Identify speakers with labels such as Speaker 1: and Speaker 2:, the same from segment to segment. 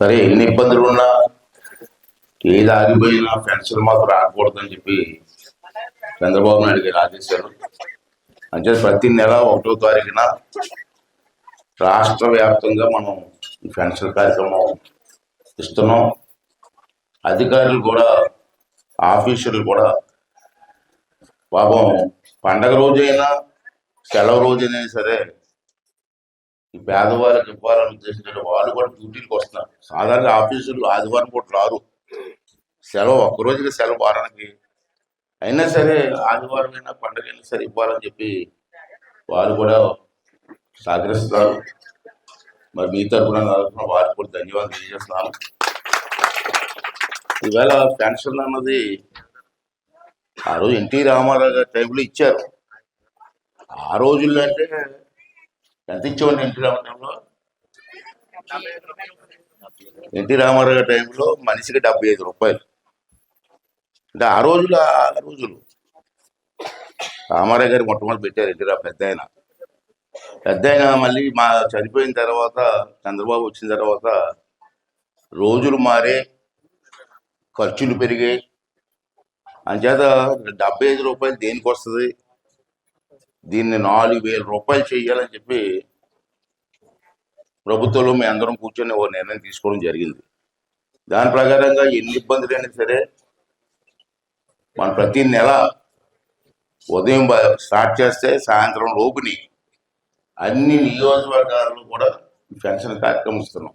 Speaker 1: సరే ఎన్ని ఇబ్బందులు ఉన్నా ఏది ఆగిపోయినా పెన్షన్ మాకు రాకూడదని చెప్పి చంద్రబాబు నాయుడు గారు అంటే ప్రతి నెల ఒకటో తారీఖున రాష్ట్ర వ్యాప్తంగా మనం పెన్షన్ కార్యక్రమం ఇస్తున్నాం. అధికారులు కూడా ఆఫీసర్లు కూడా పాపం పండగ రోజైనా సెలవు రోజైనా సరే ఈ పేదవాళ్ళకి ఇవ్వాలని ఉద్దేశించిన వాళ్ళు కూడా డ్యూటీలకు వస్తున్నారు. సాధారణ ఆఫీసులు ఆదివారం పూట రారు. సెలవు ఒక్క రోజుకి సెలవు వారానికి. అయినా సరే ఆదివారం అయినా పండుగ అయినా సరే ఇవ్వాలని చెప్పి వాళ్ళు కూడా సహకరిస్తున్నారు. మరి మీ తరఫున నా తరఫున వారికి కూడా ధన్యవాదాలు తెలియజేస్తున్నాను. ఈవేళ పెన్షన్ అన్నది ఆ రోజు ఎన్టీ రామారావు గారి టైంలో ఇచ్చారు. ఆ రోజుల్లో అంటే ఎంత ఇచ్చేవాడిని ఎన్టీ రామారావు ఎన్టీ రామారావు టైంలో మనిషికి డెబ్బై ఐదు రూపాయలు. అంటే ఆ రోజులు ఆ రోజులు. రామారావు గారు మొట్టమొదటి పెట్టారు ఎన్టీ రావు పెద్ద ఆయన. పెద్ద ఆయన మళ్ళీ మా చనిపోయిన తర్వాత చంద్రబాబు వచ్చిన తర్వాత రోజులు మారే ఖర్చులు పెరిగాయి అంచేత డెబ్బై ఐదు రూపాయలు దేనికి వస్తుంది? దీన్ని నాలుగు వేల రూపాయలు చేయాలని చెప్పి ప్రభుత్వంలో మేము అందరం కూర్చొని ఓ నిర్ణయం తీసుకోవడం జరిగింది. దాని ప్రకారంగా ఎన్ని ఇబ్బందులు అయినా సరే మనం ప్రతి నెల ఉదయం స్టార్ట్ చేస్తే సాయంత్రం లోపుని అన్ని నియోజకవర్గాల్లో కూడా పెన్షన్ కార్యక్రమం ఇస్తున్నాం.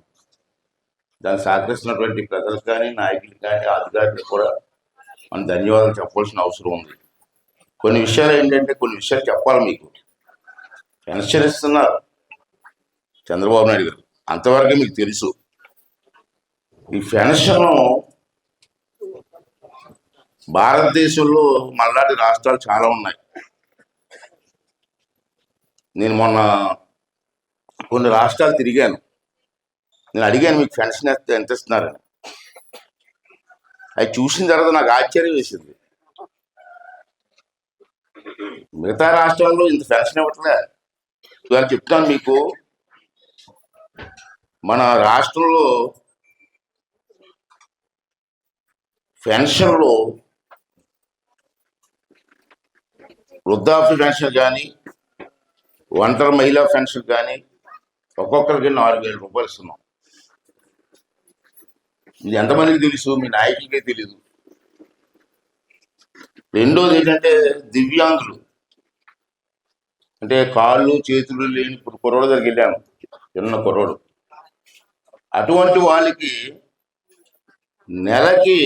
Speaker 1: దాన్ని సహకరిస్తున్నటువంటి ప్రజలకు కానీ నాయకులు కానీ అధికారులకు కూడా మనం ధన్యవాదాలు చెప్పాల్సిన అవసరం ఉంది. కొన్ని విషయాలు ఏంటంటే కొన్ని విషయాలు చెప్పాలి మీకు. పెన్షన్ ఇస్తున్నారు చంద్రబాబు నాయుడు గారు. అంతవరకే మీకు తెలుసు. ఈ పెన్షన్ భారతదేశంలో మళ్ళాటి రాష్ట్రాలు చాలా ఉన్నాయి. నేను మొన్న కొన్ని రాష్ట్రాలు తిరిగాను. నేను అడిగాను మీకు పెన్షన్ ఎంత ఎంత ఇస్తున్నారని? అది చూసిన తర్వాత నాకు ఆశ్చర్యం వేసింది. మిగతా రాష్ట్రాల్లో ఇంత పెన్షన్ ఇవ్వట్లే. చెప్తాను మీకు. మన రాష్ట్రంలో పెన్షన్లు వృద్ధాప్య పెన్షన్ కానీ ఒంటరి మహిళా పెన్షన్ కానీ ఒక్కొక్కరికి నాలుగు వేల రూపాయలు ఇస్తున్నాం. ఇది ఎంతమందికి తెలుసు? మీ నాయకులకే తెలీదు. రెండోది ఏంటంటే దివ్యాంగులు. అంటే కాళ్ళు చేతులు లేని ఇప్పుడు కుర్రోడు దగ్గరికి వెళ్ళాము. చిన్న కుర్రోడు. అటువంటి వాళ్ళకి నెలకి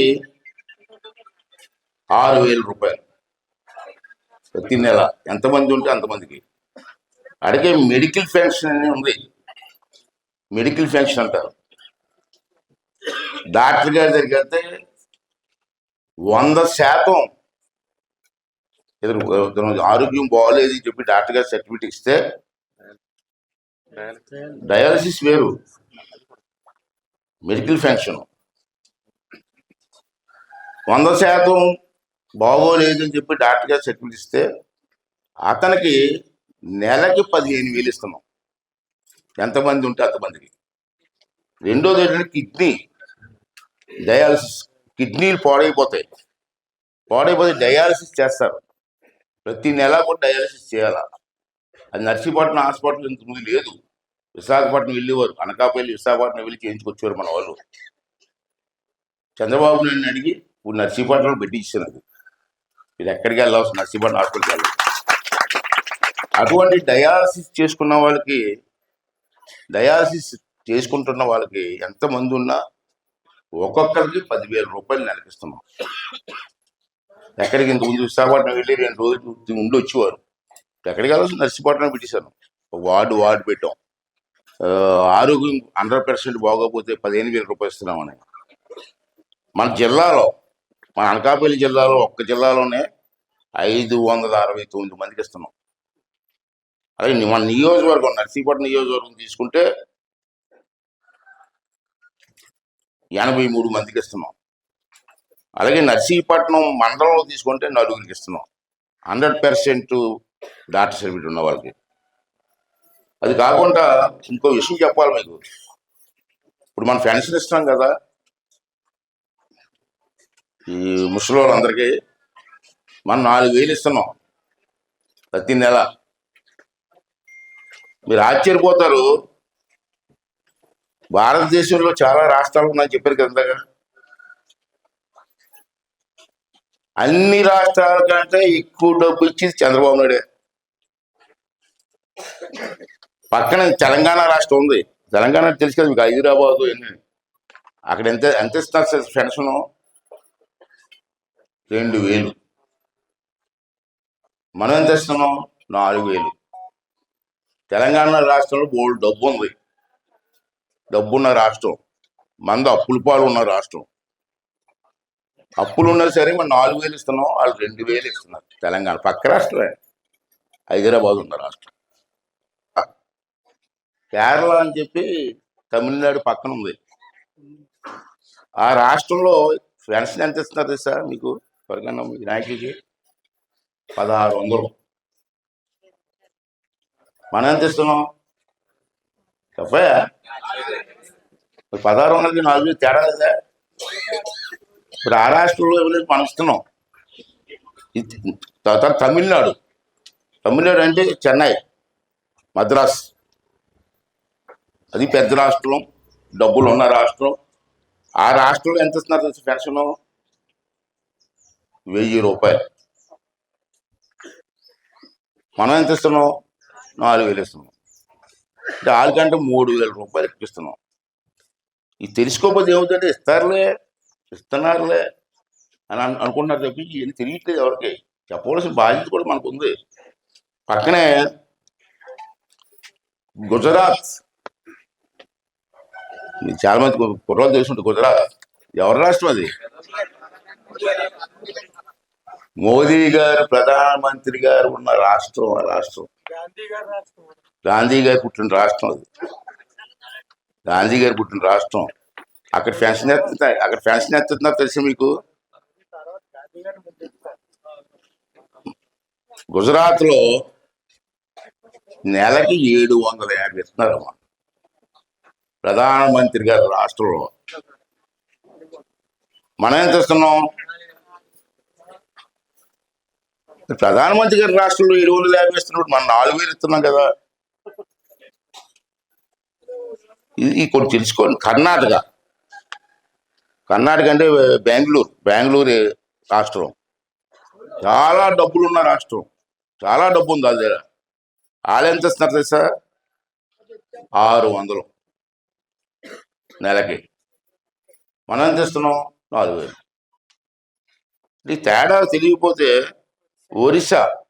Speaker 1: ఆరు వేల రూపాయలు. ప్రతి నెల. ఎంతమంది ఉంటే అంతమందికి అడిగే మెడికల్ పెన్షన్ అని ఉంది. మెడికల్ పెన్షన్ అంటారు. డాక్టర్ గారి దగ్గరికి వెళ్తే వంద శాతం ఇతను ఆరోగ్యం బాగోలేదు అని చెప్పి డాక్టర్ గారు సర్టిఫికేట్ ఇస్తే డయాలసిస్ వేరు. Medical pension. వంద శాతం బాగోలేదని చెప్పి డాక్టర్ గారు సర్టిఫికేట్ ఇస్తే అతనికి నెలకి పదిహేను వేలు ఇస్తున్నాం. ఎంతమంది ఉంటే అంతమందికి. రెండోది ఏంటంటే కిడ్నీ. డయాలసిస్ కిడ్నీలు పాడైపోతాయి. పాడైపోతే డయాలసిస్ చేస్తారు. ప్రతి నెల కూడా డయాలసిస్ చేయాలా? అది నర్సీపట్నం హాస్పిటల్ ఇంతకుముందు ముందు లేదు. విశాఖపట్నం వెళ్ళేవారు అనకాపల్లి విశాఖపట్నం వెళ్ళి చేయించుకొచ్చేవారు మన వాళ్ళు. చంద్రబాబు నాయుడు అడిగి ఇప్పుడు నర్సీపట్నంలో పెట్టించాను అది మీరు ఎక్కడికి వెళ్ళాల్సిన నర్సీపట్నం హాస్పిటల్కి వెళ్ళాలి. అటువంటి డయాలసిస్ చేసుకున్న వాళ్ళకి డయాలసిస్ చేసుకుంటున్న వాళ్ళకి ఎంతమంది ఉన్నా ఒక్కొక్కరికి పదివేల రూపాయలు నెలకిస్తున్నాం. ఎక్కడికి ఇంత ముందు విశాఖపట్నం వెళ్ళి రెండు రోజులు ఉండి వచ్చేవారు. ఎక్కడికి వెళ్ళాల్సి నర్సీపట్నం పెట్టేశాను. వార్డు వార్డు పెట్టాం. ఆరోగ్యం హండ్రెడ్ పర్సెంట్ బాగోకపోతే పదిహేను వేల రూపాయలు ఇస్తున్నామని. మన జిల్లాలో మన అనకాపల్లి జిల్లాలో ఒక్క జిల్లాలోనే ఐదు వందల అరవై తొమ్మిది మందికి ఇస్తున్నాం. అలాగే మన నియోజకవర్గం నర్సీపట్నం నియోజకవర్గం తీసుకుంటే ఎనభై మూడు మందికి ఇస్తున్నాం. అలాగే నర్సీపట్నం మండలంలో తీసుకుంటే నలుగురికి ఇస్తున్నాం. హండ్రెడ్ పర్సెంట్ డాక్టర్ సర్టిఫికేట్ ఉన్న వాళ్ళకి. అది కాకుండా ఇంకో విషయం చెప్పాలి మీకు. ఇప్పుడు మనం పెన్షన్ ఇస్తున్నాం కదా. ఈ ముసలి వాళ్ళందరికీ మనం నాలుగు వేలు ఇస్తున్నాం ప్రతి నెల. మీరు ఆశ్చర్యపోతారు. భారతదేశంలో చాలా రాష్ట్రాలు ఉన్నాయని చెప్పారు కదా ఇందాక. అన్ని రాష్ట్రాల కంటే ఎక్కువ డబ్బు ఇచ్చింది చంద్రబాబు నాయుడే. పక్కన తెలంగాణ రాష్ట్రం ఉంది. తెలంగాణ తెలుసు కదా మీకు హైదరాబాద్ అక్కడ ఎంత ఎంత ఇస్తున్నారు సార్ పెన్షన్? రెండు వేలు. మనం ఎంత ఇస్తున్నాం? నాలుగు వేలు. తెలంగాణ రాష్ట్రంలో బోల్డ్ డబ్బు ఉంది. డబ్బున్న రాష్ట్రం. మంద అప్పుల పాలు ఉన్న రాష్ట్రం. అప్పులు ఉన్నా సరే మనం నాలుగు వేలు ఇస్తున్నాం వాళ్ళు రెండు వేలు ఇస్తున్నారు. తెలంగాణ పక్క రాష్ట్రమే. హైదరాబాద్ ఉన్న రాష్ట్రం. కేరళ అని చెప్పి తమిళనాడు పక్కన ఉంది. ఆ రాష్ట్రంలో పెన్షన్ ఎంత ఇస్తున్నారు సార్ మీకు? ఎవరికైనా వినాయకుడికి? పదహారు వందలు. మనం ఎంత ఇస్తున్నాం? చెప్పయా పదహారు వందలకి నాలుగు తేడా కదా ఇప్పుడు ఆ రాష్ట్రంలో ఇవ్వలేదు మనం ఇస్తున్నాం? తర్వాత తమిళనాడు. తమిళనాడు అంటే చెన్నై మద్రాస్. అది పెద్ద రాష్ట్రం డబ్బులు ఉన్న రాష్ట్రం. ఆ రాష్ట్రంలో ఎంత ఇస్తున్నారు తెలుసు పెన్షన్? వెయ్యి రూపాయలు. మనం ఎంత ఇస్తున్నాం? నాలుగు వేలు ఇస్తున్నాం. అంటే వాళ్ళకంటే మూడు వేల రూపాయలు ఇప్పిస్తున్నాం ఇది తెలుసుకోకపోతే ఏమవుతుందంటే ఇస్తారులే ఇస్తున్నారులే అని అను- అనుకుంటున్నారు తప్పి ఇది తెలియట్లేదు ఎవరికి. చెప్పవలసిన బాధ్యత కూడా మనకు ఉంది పక్కనే గుజరాత్ చాలా మంది కుర్రాలు తెలుసుంటుంది గుజరాత్ ఎవరి రాష్ట్రం అది? మోదీ గారు ప్రధానమంత్రి గారు ఉన్న రాష్ట్రం ఆ రాష్ట్రం.
Speaker 2: గాంధీ గారు
Speaker 1: పుట్టిన రాష్ట్రం అది. గాంధీ గారు పుట్టిన రాష్ట్రం. అక్కడ ఫ్యాన్షన్ ఎత్తుతాయి అక్కడ ఫ్యాన్షన్ ఎత్తుతున్నారు తెలుసు మీకు? గుజరాత్లో గుజరాత్లో నెలకి ఏడు వందల యాభై ఇస్తున్నారమ్మా. ప్రధానమంత్రి గారు రాష్ట్రంలో. మనం ఎంత ఇస్తున్నాం ప్రధానమంత్రి గారి రాష్ట్రంలో ఎరువులు వందల ఇస్తున్నప్పుడు మనం నాలుగు వేలు ఇస్తున్నాం కదా. ఇది కొన్ని తెలుసుకోండి. కర్ణాటక. కర్ణాటక అంటే బెంగళూరు బెంగళూరు రాష్ట్రం. చాలా డబ్బులు ఉన్న రాష్ట్రం. చాలా డబ్బు ఉంది వాళ్ళ దగ్గర. వాళ్ళు ఎంత ఇస్తున్నారు తెలుసా? ఆరు వందలు. నెలకి. మనం ఎంత ఇస్తున్నాం నాలుగు వేలు. ఈ తేడా తెలియకపోతే ఒరిస్సా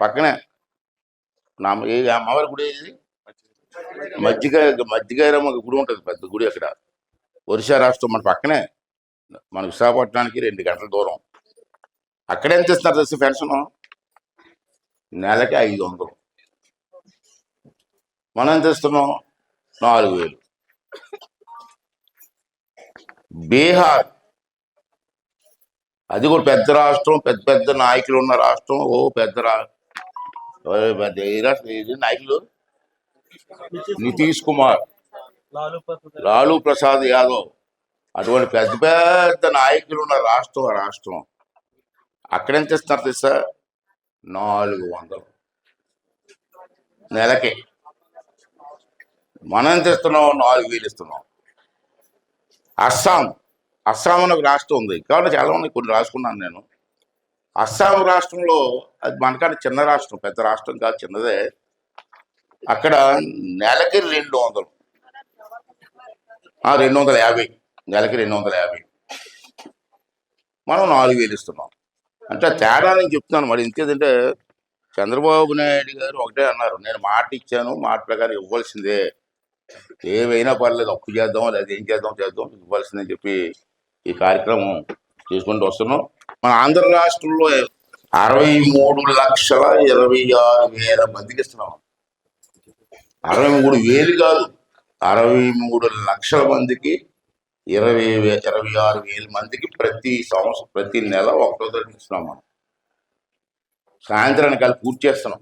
Speaker 1: పక్కనే. నా అమ్మవారి గుడి ఏది? మజ్జిగ మజ్జిగైరమ్మ గుడి ఉంటుంది పెద్ద గుడి అక్కడ. ఒరిస్సా రాష్ట్రం మన పక్కనే. మన విశాఖపట్నానికి రెండు గంటల దూరం. అక్కడ ఎంత ఇస్తున్నారు తెలుసు పెన్షన్ నెలకి ఐదు వందలు. మనం ఎంత ఇస్తున్నాం నాలుగు వేలు. బీహార్. అది కూడా పెద్ద రాష్ట్రం పెద్ద పెద్ద నాయకులు ఉన్న రాష్ట్రం. ఓ పెద్ద రా ఓ పెద్ద నాయకులు? నితీష్ కుమార్.
Speaker 2: లాలూ ప్రసాద్
Speaker 1: యాదవ్. అటువంటి పెద్ద పెద్ద నాయకులు ఉన్న రాష్ట్రం ఆ రాష్ట్రం. అక్కడెంత ఇస్తున్నారు తెలుసా? నాలుగు వందలు. నెలకి. మనం ఎంత ఇస్తున్నాం నాలుగు వేలు ఇస్తున్నాం. అస్సాం. అస్సాం అనే ఒక రాష్ట్రం ఉంది. కాబట్టి చాలా మంది కొన్ని రాసుకున్నాను నేను. అస్సాం రాష్ట్రంలో అది మనకంటే చిన్న రాష్ట్రం పెద్ద రాష్ట్రం కాదు చిన్నదే. అక్కడ నెలకి రెండు వందలు. రెండు వందల యాభై. నెలకి రెండు వందల యాభై. మనం నాలుగు వేలు ఇస్తున్నాం. అంటే తేడా నేను చెప్తున్నాను. మరి ఇంకేదంటే చంద్రబాబు నాయుడు గారు ఒకటే అన్నారు. నేను మాట ఇచ్చాను మాట ప్రకారం ఇవ్వాల్సిందే. ఏవైనా పర్లేదు అప్పు చేద్దాం లేదా ఏం చేద్దాం చేద్దాం ఇవ్వాల్సిందని చెప్పి ఈ కార్యక్రమం తీసుకుంటూ వస్తున్నాం. మన ఆంధ్ర రాష్ట్రంలో అరవై మూడు లక్షల ఇరవై ఆరు వేల మందికి ఇస్తున్నాం. అరవై మూడు వేలు కాదు అరవై మూడు లక్షల మందికి ఇరవై వే- ఇరవై ఆరు వేల మందికి ప్రతి సంవత్సరం ప్రతి నెల ఒకటో తరగతి ఇస్తున్నాం మనం. సాయంత్రానికి అది పూర్తి చేస్తున్నాం.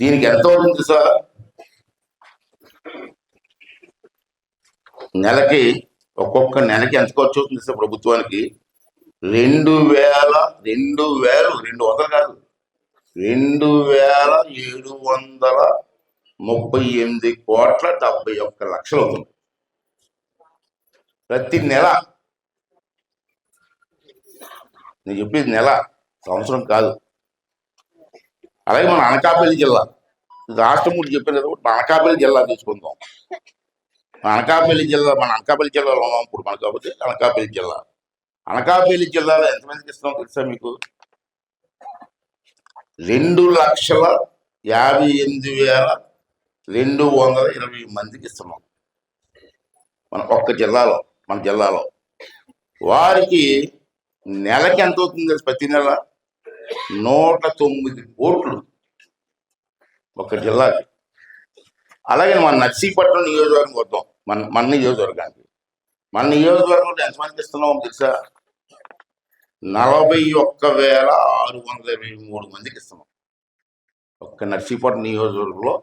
Speaker 1: దీనికి ఎంత అవుతుంది సార్? నెలకి ఒక్కొక్క నెలకి ఎంత ఖర్చు అవుతుంది సార్ ప్రభుత్వానికి? రెండు వేల రెండు వేలు రెండు వందలు కాదు. రెండు వేల ఏడు వందల ముప్పై ఎనిమిది కోట్ల డెబ్బై ఒక్క లక్షలు అవుతుంది. ప్రతి నెల నేను చెప్పేది నెల సంవత్సరం కాదు. అలాగే మన అనకాపల్లి జిల్లా. ఇది రాష్ట్రం మన అనకాపల్లి జిల్లా తీసుకుందాం. మన అనకాపల్లి జిల్లా మన అనకాపల్లి జిల్లాలో ఉన్నాం ఇప్పుడు మన కాబట్టి అనకాపల్లి జిల్లా. అనకాపల్లి జిల్లాలో ఎంతమందికి ఇస్తున్నాం తెలుసా మీకు? రెండు లక్షల యాభై ఎనిమిది వేల రెండు వందల ఇరవై మందికి ఇస్తున్నాం. మన ఒక్క జిల్లాలో మన జిల్లాలో. వారికి నెలకి ఎంత అవుతుంది ప్రతి నెల? నూట తొమ్మిది కోట్లు. ఒక జిల్లాకి అలాగే మన నర్సీపట్నం నియోజకవర్గం వద్దాం మన మన నియోజకవర్గానికి. మన నియోజకవర్గంలో ఎంతమందికి ఇస్తున్నాం తెలుసా? నలభై ఒక్క వేల ఆరు వందల ఇరవై మూడు మందికి ఇస్తున్నాం. ఒక్క నర్సీపట్నం నియోజకవర్గంలో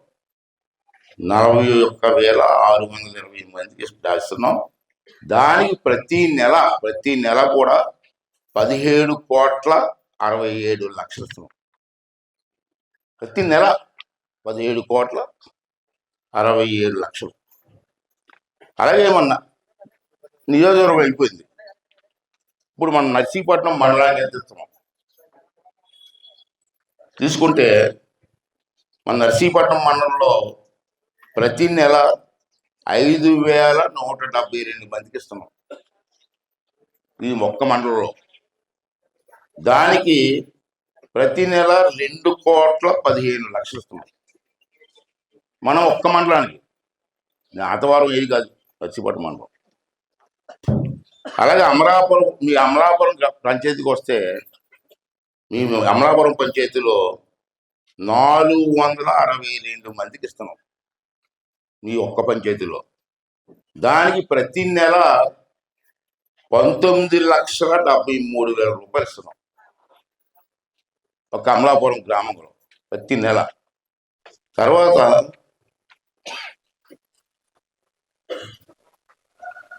Speaker 1: నలభై ఒక్క వేల ఆరు వందల ఇరవై మందికి ఇస్తున్నాం దానికి ప్రతి నెల ప్రతి నెల కూడా పదిహేడు కోట్ల అరవై ఏడు లక్షలు ఇస్తున్నాం. ప్రతి నెల పదిహేడు కోట్ల అరవై ఏడు లక్షలు. అలాగే ఏమన్నా నియోజకవర్గం అయిపోయింది. ఇప్పుడు మనం నర్సీపట్నం మండలానికి ఎత్తిస్తున్నాం ఇస్తున్నాం తీసుకుంటే మన నర్సీపట్నం మండలంలో ప్రతి నెల ఐదు వేల నూట డెబ్బై రెండు మందికి ఇస్తున్నాం. ఇది ఒక్క మండలంలో. దానికి ప్రతి నెల రెండు కోట్ల పదిహేను లక్షలు ఇస్తున్నాం. మనం ఒక్క మండలానికి. ఆతవారం ఏది కాదు పచ్చిపట్టు మండలం. అలాగే అమలాపురం మీ అమలాపురం పంచాయతీకి వస్తే మీ అమలాపురం పంచాయతీలో నాలుగు వందల అరవై రెండు మందికి ఇస్తున్నాం. మీ ఒక్క పంచాయతీలో. దానికి ప్రతి నెల పంతొమ్మిది లక్షల డెబ్బై మూడు వేల రూపాయలు ఇస్తున్నాం. ఒక అమలాపురం గ్రామంలో ప్రతి నెల. తర్వాత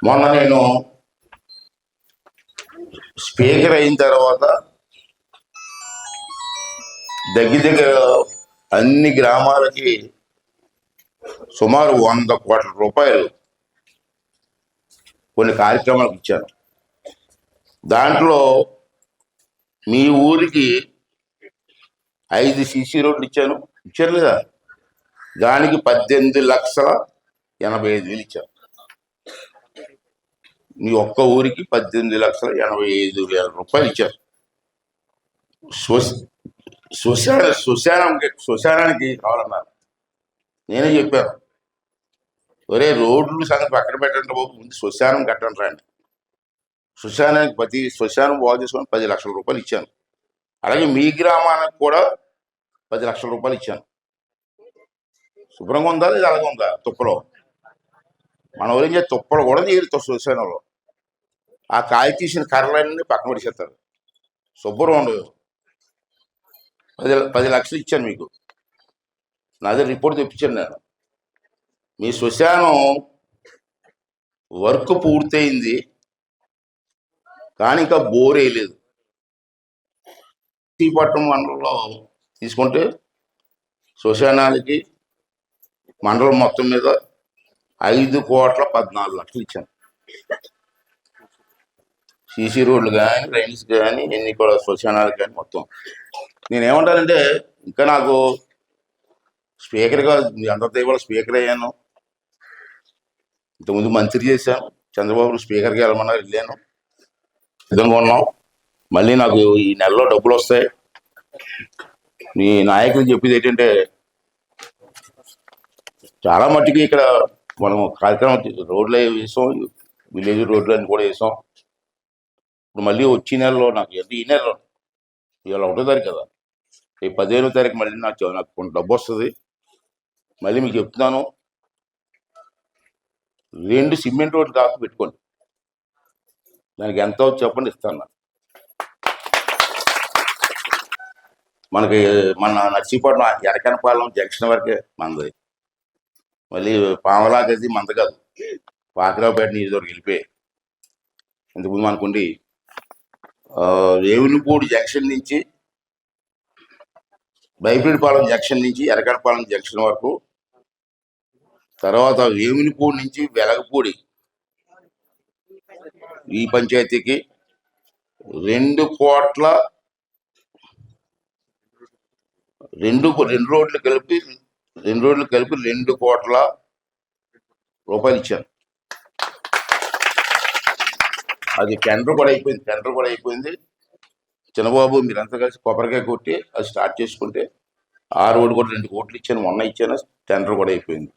Speaker 1: మొన్న నేను స్పీకర్ అయిన తర్వాత దగ్గర దగ్గర అన్ని గ్రామాలకి సుమారు వంద కోట్ల రూపాయలు కొన్ని కార్యక్రమాలకు ఇచ్చాను దాంట్లో మీ ఊరికి ఐదు సీసీ రోడ్లు ఇచ్చాను. ఇచ్చారు లేదా? దానికి పద్దెనిమిది లక్షల ఎనభై ఐదు వేలు ఇచ్చారు. మీ ఒక్క ఊరికి పద్దెనిమిది లక్షల ఎనభై ఐదు వేల రూపాయలు ఇచ్చారు. శ్వశ- శ్మశాన శ్మశానంకి శ్మశానానికి కావాలన్నారు. నేనే చెప్పాను. ఒరే రోడ్లు సంగతి పక్కన పెట్టండి బాబు ముందు శ్మశానం కట్టండి రండి. శ్మశానానికి ప్రతి శ్మశానం బాగు చేసుకొని పది లక్షల రూపాయలు ఇచ్చాను. అలాగే మీ గ్రామానికి కూడా పది లక్షల రూపాయలు ఇచ్చాను. శుభ్రంగా ఉందా లేదా అలాగే ఉందా? తుప్పలో. మన ఊరు తుప్పలు కూడా తీరు శ్మశానంలో ఆ కాయ తీసిన కర్రలన్నీ పక్కన పడిచేస్తారు శుభ్రం ఉండదు పది పది లక్షలు ఇచ్చాను మీకు. నాది రిపోర్ట్ తెప్పించాను నేను. మీ శ్మశానం వర్క్ పూర్తయింది. కానీ ఇంకా బోర్ వేయలేదు. శ్రీపట్నం మండలంలో తీసుకుంటే శ్మశానానికి మండలం మొత్తం మీద ఐదు కోట్ల పద్నాలుగు లక్షలు ఇచ్చాను సీసీ రోడ్లు కానీ రైన్స్ కానీ ఎన్ని కూడా శ్మశానాలు కానీ మొత్తం. నేనేమంటానంటే ఇంకా నాకు స్పీకర్గా మీ అందరి దైవాల స్పీకర్ అయ్యాను. ఇంతకుముందు మంత్రి చేశాను. చంద్రబాబు స్పీకర్గా వెళ్ళమన్నారు వెళ్ళాను. సిద్ధంగా ఉన్నాం. మళ్ళీ నాకు ఈ నెలలో డబ్బులు వస్తాయి. మీ నాయకులు చెప్పేది ఏంటంటే చాలా మట్టుకు ఇక్కడ మనం కార్యక్రమం రోడ్లు వేసాం విలేజ్ రోడ్లు అని కూడా వేసాం. ఇప్పుడు మళ్ళీ వచ్చే నెలలో నాకు అంటే ఈ నెలలో ఇవాళ ఒకటో తారీఖు కదా ఈ పదిహేనో తారీఖు మళ్ళీ నాకు నాకు కొంత డబ్బు వస్తుంది. మళ్ళీ మీకు చెప్తున్నాను రెండు సిమెంట్ రోడ్లు కాక పెట్టుకోండి. దానికి ఎంత చెప్పండి ఇస్తాను నాకు. మనకి మన నర్సీపట్నం ఎరకనపాలెం జంక్షన్ వరకే మనది. మళ్ళీ పామలా గది మంద కాదు. పాకిరావుపేట నియోజకవర్గం వెళ్ళిపోయాయి ఇంతకుముందు అనుకోండి రేవునిపూడి జంక్షన్ నుంచి బైపిడిపాలెం జంక్షన్ నుంచి ఎరకడపాలెం జంక్షన్ వరకు తర్వాత వేమినిపూడి నుంచి వెలగపూడి ఈ పంచాయతీకి రెండు కోట్ల రెండు రెండు రోడ్లు కలిపి రెండు రోజులు కలిపి రెండు కోట్ల రూపాయలు ఇచ్చాను అది టెండర్ కూడా అయిపోయింది టెండర్ కూడా అయిపోయింది. చిన్నబాబు మీరంతా కలిసి కొబ్బరికాయ కొట్టి అది స్టార్ట్ చేసుకుంటే ఆ రోడ్డు కూడా రెండు కోట్లు ఇచ్చాను మొన్న ఇచ్చాను టెండర్ కూడా అయిపోయింది.